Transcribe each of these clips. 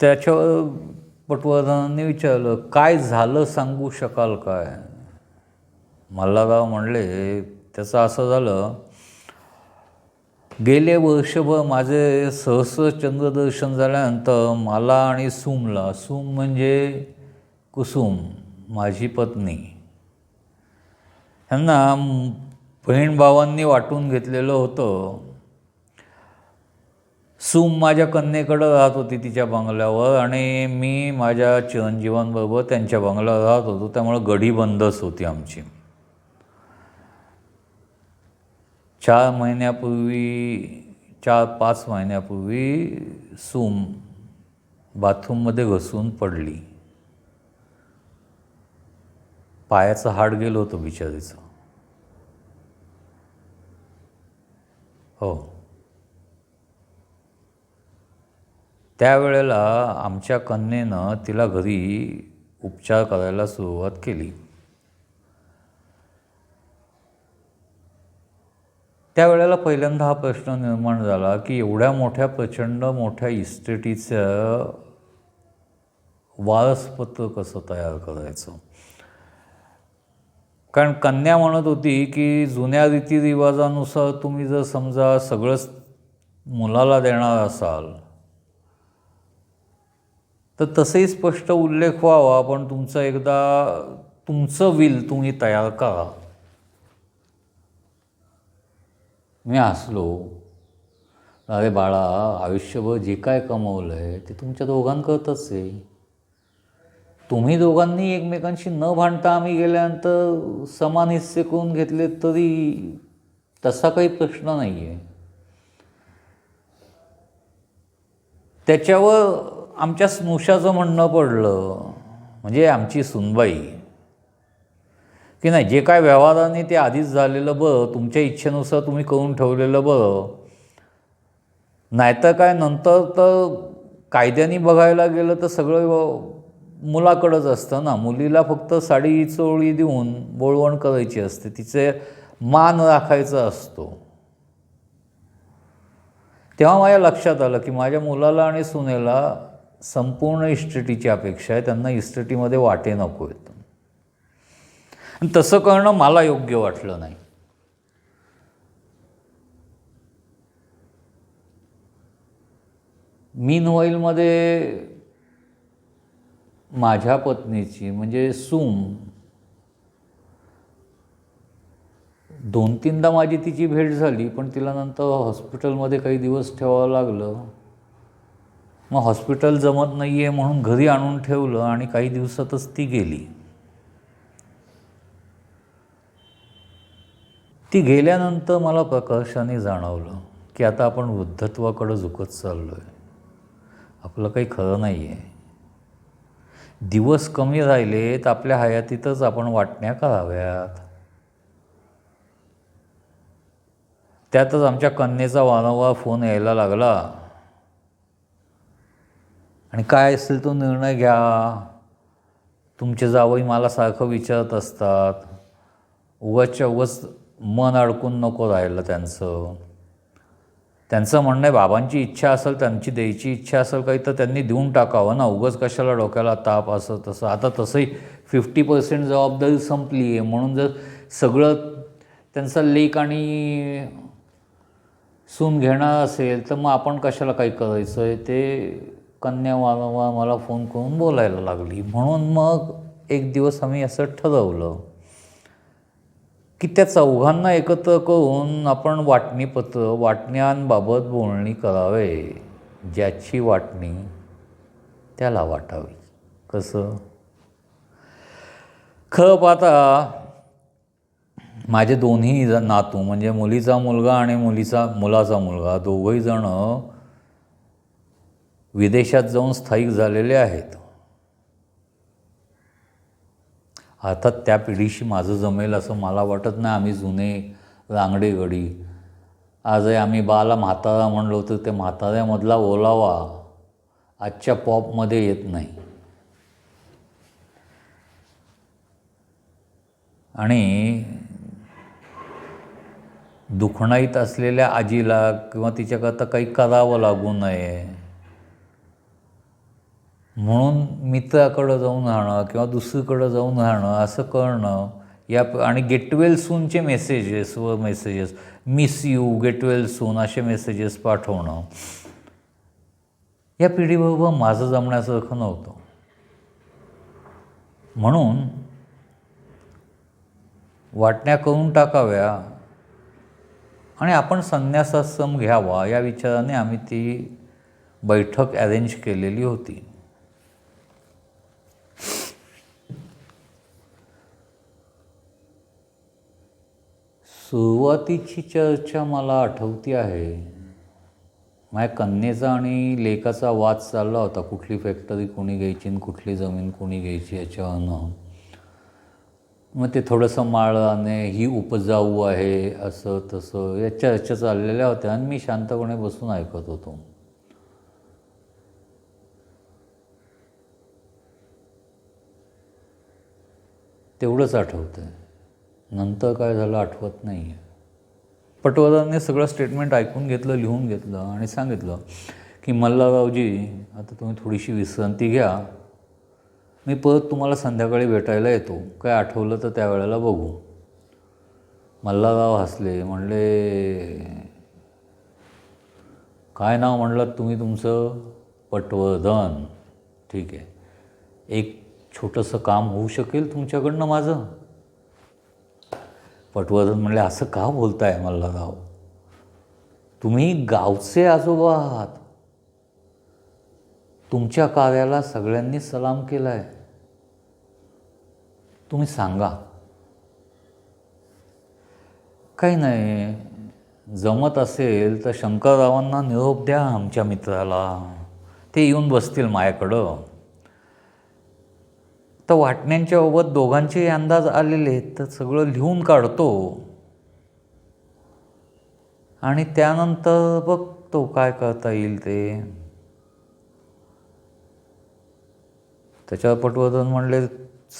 त्याच्या पटवर्धनांनी विचारलं काय झालं सांगू शकाल काय? मल्हारराव म्हणले त्याचं असं झालं गेले वर्षभर माझे सहस्र चंद्रदर्शन झाल्यानंतर मला आणि सूमला सूम म्हणजे कुसुम माझी पत्नी. ह्यांना बहीण भावांनी वाटून घेतलेलं होतं. सूम माझ्या कन्येकडं राहत होती तिच्या बंगल्यावर आणि मी माझ्या चिरंजीवांबरोबर त्यांच्या बंगल्यावर राहत होतो. त्यामुळं गढी बंदच होती आमची. चार महिन्यापूर्वी चार पाच महिन्यापूर्वी सूम बाथरूममध्ये घसून पडली. पायाचं हाड गेलं होतं बिचारीचं. हो. त्यावेळेला आमच्या कन्येनं तिला घरी उपचार करायला सुरुवात केली. त्यावेळेला पहिल्यांदा हा प्रश्न निर्माण झाला की एवढ्या मोठ्या प्रचंड मोठ्या इस्टेटीचं वारसपत्र कसं तयार करायचं? कारण कन्या म्हणत होती की जुन्या रीतिरिवाजानुसार तुम्ही जर समजा सगळंच मुलाला देणार असाल तर तसंही स्पष्ट उल्लेख व्हावा पण तुमचं एकदा तुमचं विल तुम्ही तयार करा. मी हसलो. अरे बाळा आयुष्यभर जे काय कमवलं आहे ते तुमच्या दोघांकरतच आहे. तुम्ही दोघांनी एकमेकांशी न भांडता आम्ही गेल्यानंतर समान हिस्से करून घेतले तरी तसा काही प्रश्न नाही आहे त्याच्यावर आमच्या स्नुषाचं म्हणणं पडलं म्हणजे आमची सुनबाई. की नाही जे काय व्यवहाराने ते आधीच झालेलं बरं तुमच्या इच्छेनुसार तुम्ही करून ठेवलेलं बरं. नाहीतर काय नंतर तर कायद्याने बघायला गेलं तर सगळं मुलाकडंच असतं ना. मुलीला फक्त साडी चोळी देऊन बोळवण करायची असते तिचे मान राखायचा असतो. तेव्हा माझ्या लक्षात आलं की माझ्या मुलाला आणि सुनेला संपूर्ण इस्टेटीची अपेक्षा आहे. त्यांना इस्टेटीमध्ये वाटे नको आहेत. आणि तसं करणं मला योग्य वाटलं नाही. मीन ऑइलमध्ये माझ्या पत्नीची म्हणजे सूम दोन तीनदा माझी तिची भेट झाली पण तिला नंतर हॉस्पिटलमध्ये काही दिवस ठेवावं लागलं. मग हॉस्पिटल जमत नाही आहे म्हणून घरी आणून ठेवलं आणि काही दिवसातच ती गेली. ती गेल्यानंतर मला प्रकर्षाने जाणवलं की आता आपण वृद्धत्वाकडं झुकत चाललो आहे आपलं काही खरं नाही आहे दिवस कमी राहिले तर आपल्या हयातीतच आपण वाटण्या कराव्यात. त्यातच आमच्या कन्येचा वारंवार फोन यायला लागला. आणि काय असेल तो निर्णय घ्या. तुमचे जावई मला सारखं विचारत असतात. उगाचच्या उगाच मन अडकून नको राहिलं त्यांचं. त्यांचं म्हणणं आहे बाबांची इच्छा असेल त्यांची द्यायची इच्छा असेल काही तर त्यांनी देऊन टाकावं ना. उगाच कशाला डोक्याला ताप असं तसं. आता तसंही फिफ्टी पर्सेंट जबाबदारी संपली आहे म्हणून जर सगळं त्यांचा लेख आणि सून घेणार असेल तर मग आपण कशाला काही करायचं आहे ते कन्या वारंवार मला फोन करून बोलायला लागली. म्हणून मग एक दिवस आम्ही असं ठरवलं की त्या चौघांना एकत्र करून आपण वाटणीपत्र वाटण्यांबाबत बोलणी करावे ज्याची वाटणी त्याला वाटावी. कसं? खरं पाहता माझे दोन्ही नातू म्हणजे मुलीचा मुलगा आणि मुलीचा मुलाचा मुलगा दोघंही जण विदेशात जाऊन स्थायिक झालेले आहेत. अर्थात त्या पिढीशी माझं जमेल असं मला वाटत नाही. आम्ही जुने रांगडे गडी आजही आम्ही बाला म्हातारा म्हणलो तर ते म्हाताऱ्यामधला ओलावा आजच्या पॉपमध्ये येत नाही. आणि दुखणाईत असलेल्या आजीला किंवा तिच्याकरता काही करावं लागू नये. म्हणून मित्राकडं जाऊन राहणं किंवा दुसरीकडं जाऊन राहणं असं करणं या आणि गेटवेल सूनचे मेसेजेस व messages miss you get well soon असे मेसेजेस पाठवणं. या पिढीबरोबर माझं जमण्यासारखं नव्हतं. म्हणून वाटण्या करून टाकाव्या आणि आपण संन्यासाश्रम घ्यावा या विचाराने आम्ही ती बैठक अरेंज केलेली होती. सुरुवातीची चर्चा मला आठवती आहे. माझ्या कन्येचा आणि लेकाचा वाद चालला होता. कुठली फॅक्टरी कोणी घ्यायची आणि कुठली जमीन कोणी घ्यायची याच्यावरनं. मग ते थोडंसं माळाने ही उपजाऊ आहे असं तसं या चर्चा चाललेल्या होत्या आणि मी शांतपणे बसून ऐकत होतो. तेवढंच आठवतं आहे नंतर काय झालं आठवत नाही आहे पटवर्धनने सगळं स्टेटमेंट ऐकून घेतलं लिहून घेतलं आणि सांगितलं की मल्लारावजी आता तुम्ही थोडीशी विश्रांती घ्या. मी परत तुम्हाला संध्याकाळी भेटायला येतो. काय आठवलं तर त्यावेळेला बघू. मल्हारराव हसले म्हणले काय नाव म्हणलं तुम्ही तुमचं? पटवर्धन. ठीक आहे. एक छोटंसं काम होऊ शकेल तुमच्याकडनं माझं? पटवर्धन म्हणले असं का बोलताय मल्हारराव तुम्ही गावचे आजोबा आहात. तुमच्या कार्याला सगळ्यांनी सलाम केला आहे तुम्ही सांगा. काही नाही. जमत असेल तर शंकररावांना निरोप द्या आमच्या मित्राला. ते येऊन बसतील माझ्याकडं. तर वाटण्यांच्या बाबत दोघांचे अंदाज आलेले तर सगळं लिहून काढतो. आणि त्यानंतर बघतो काय करता येईल ते. त्याच्यावर पटवर्धन म्हणले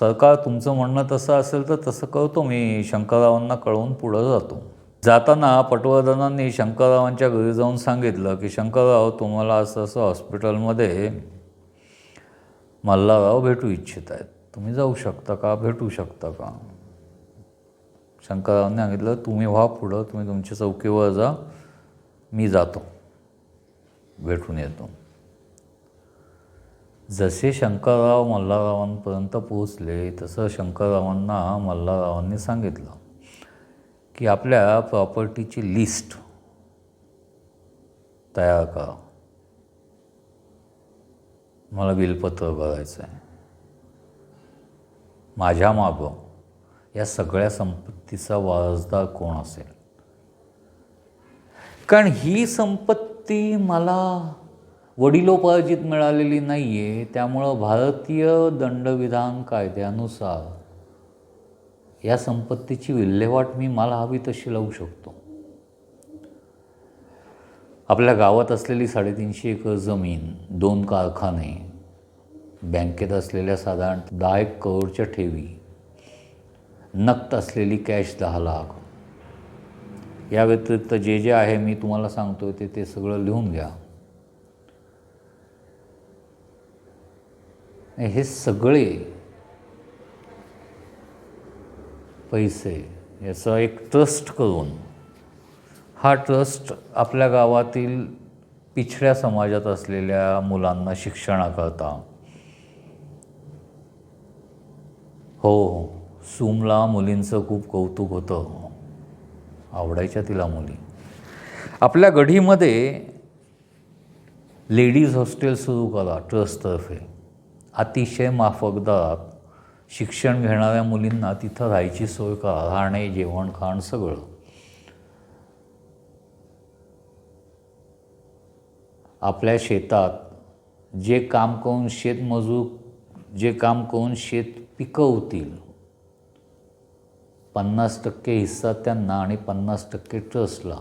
सरकार तुमचं म्हणणं तसं असेल तर तसं करतो मी शंकररावांना कळवून पुढं जातो. जाताना पटवर्धनांनी शंकररावांच्या घरी जाऊन सांगितलं की शंकरराव तुम्हाला असं असं हॉस्पिटलमध्ये मल्लाराव भेटू इच्छित आहेत. तुम्ही जाऊ शकता का? भेटू शकता का? शंकररावांनी सांगितलं तुम्ही व्हा पुढं तुम्ही तुमच्या चौकीवर जा मी जातो. भेटून येतो. जसे शंकरराव मल्हाररावांपर्यंत पोहोचले तसं शंकररावांना मल्हाररावांनी सांगितलं की आपल्या प्रॉपर्टीची लिस्ट तयार करा. मला बिलपत्र भरायचं आहे माझ्या मागं या सगळ्या संपत्तीचा वारसदार कोण असेल? कारण ही संपत्ती मला वडिलोपार्जित मिळालेली नाही आहे त्यामुळं भारतीय दंडविधान कायद्यानुसार या संपत्तीची विल्हेवाट मी मला हवी तशी लावू शकतो. आपल्या गावात असलेली साडेतीनशे एकर जमीन दोन कारखाने बँकेत असलेल्या साधारण दहा एक करोडच्या ठेवी नक्त असलेली कॅश दहा लाख. या व्यतिरिक्त जे जे आहे मी तुम्हाला सांगतो ते ते सगळं लिहून घ्या. हे सगळे पैसे याचा एक ट्रस्ट करून हा ट्रस्ट आपल्या गावातील पिछड्या समाजात असलेल्या मुलांना शिक्षणाकरता हो सूमला मुलींचं खूप कौतुक होतं. आवडायच्या तिला मुली. आपल्या गढीमध्ये लेडीज हॉस्टेल सुरू करा ट्रस्टतर्फे अतिशय माफक दरात शिक्षण घेणाऱ्या मुलींना तिथं राहायची सोय करा राहणे जेवण खाण सगळं. आपल्या शेतात जे काम करून शेतमजूर जे काम करून शेत पिकवतील पन्नास टक्के हिस्सा त्यांना आणि पन्नास टक्के ट्रस्टला.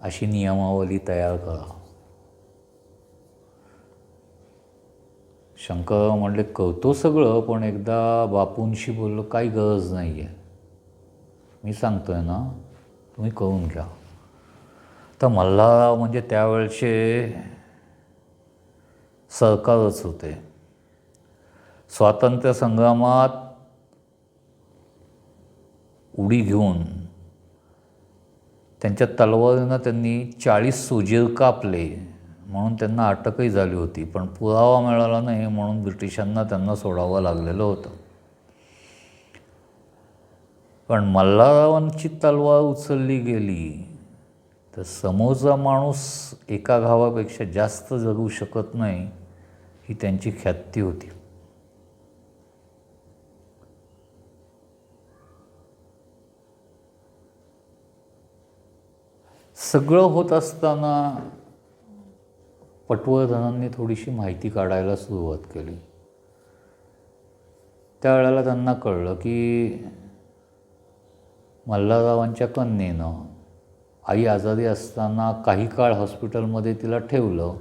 अशी नियमावली तयार करा. शंकर म्हणले करतो सगळं पण एकदा बापूंशी बोललो काही गरज नाही आहे मी सांगतो आहे ना तुम्ही करून घ्या. तर मल्हारराव म्हणजे त्यावेळचे सरकारच होते. स्वातंत्र्य संग्रामात उडी घेऊन त्यांच्या तलवारीनं त्यांनी चाळीस सुजीर कापले म्हणून त्यांना अटकही झाली होती. पण पुरावा मिळाला नाही म्हणून ब्रिटिशांना त्यांना सोडावं लागलेलं होतं. पण मल्हाररावांची तलवार उचलली गेली. तर समोरचा माणूस एका घावापेक्षा जास्त जगू शकत नाही ही त्यांची ख्याती होती. सगळं होत असताना पटवर्धनांनी थोडीशी माहिती काढायला सुरुवात केली. त्यावेळेला त्यांना कळलं की मल्हाररावांच्या कन्येनं आई आजारी असताना काही काळ हॉस्पिटलमध्ये तिला ठेवलं.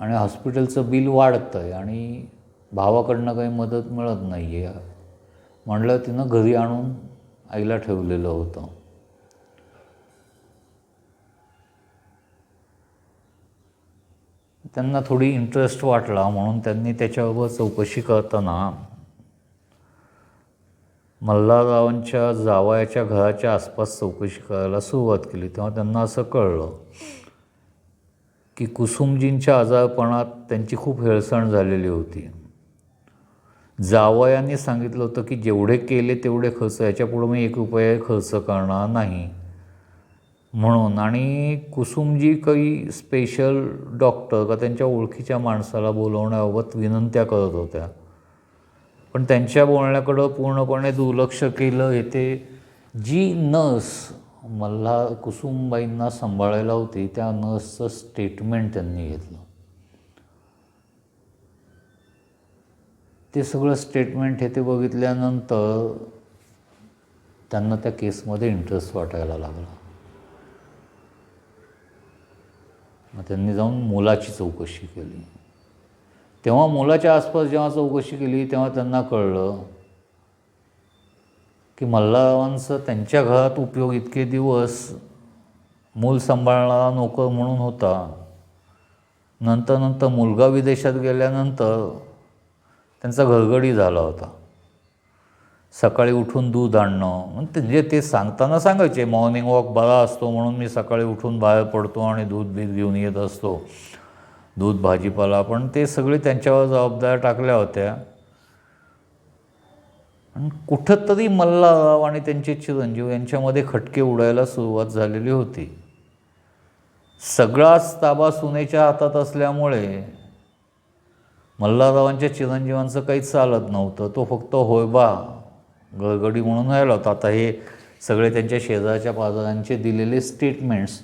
आणि हॉस्पिटलचं बिल वाढतं आहे आणि भावाकडनं काही मदत मिळत नाही आहे म्हणलं तिनं घरी आणून आईला ठेवलेलं होतं. त्यांना थोडी इंटरेस्ट वाटला म्हणून त्यांनी त्याच्याबरोबर चौकशी करताना मल्हाररावांच्या जावयाच्या घराच्या आसपास चौकशी करायला सुरुवात केली. तेव्हा त्यांना असं कळलं की कुसुमजींच्या आजारपणात त्यांची खूप हेळसण झालेली होती. जावयाने सांगितलं होतं की जेवढे केले तेवढे खर्च याच्यापुढं मी एक रुपया खर्च करणार नाही. म्हणून आणि कुसुमजी काही स्पेशल डॉक्टर का त्यांच्या ओळखीच्या माणसाला बोलवण्याबाबत विनंत्या करत होत्या. पण त्यांच्या बोलण्याकडं पूर्णपणे दुर्लक्ष केलं येते. जी नर्स मला कुसुमबाईंना सांभाळायला होती त्या नर्सचं स्टेटमेंट त्यांनी घेतलं. ते सगळं स्टेटमेंट हे ते बघितल्यानंतर त्यांना त्या केसमध्ये इंटरेस्ट वाटायला लागला. मग त्यांनी जाऊन मुलाची चौकशी केली. तेव्हा मुलाच्या आसपास जेव्हा चौकशी केली तेव्हा त्यांना कळलं की मल्हाररावांचं त्यांच्या घरात उपयोग इतके दिवस मूल सांभाळणारा नोकर म्हणून होता. नंतर नंतर मुलगा विदेशात गेल्यानंतर त्यांचा घरगडी झाला होता. सकाळी उठून दूध आणणं म्हणजे ते सांगताना सांगायचे मॉर्निंग वॉक बरा असतो म्हणून मी सकाळी उठून बाहेर पडतो आणि दूध बीध घेऊन येत असतो. दूध भाजीपाला पण ते सगळे त्यांच्यावर जबाबदाऱ्या टाकल्या होत्या. आणि कुठंतरी मल्हारराव आणि त्यांचे चिरंजीव यांच्यामध्ये खटके उडायला सुरुवात झालेली होती. सगळाच ताबा सुनेच्या हातात असल्यामुळे मल्हाररावांच्या चिरंजीवांचं काही चालत नव्हतं. तो फक्त होयबा गडगडी म्हणून राहिला होता. आता हे सगळे त्यांच्या शेजारच्या पाजारांचे दिलेले स्टेटमेंट्स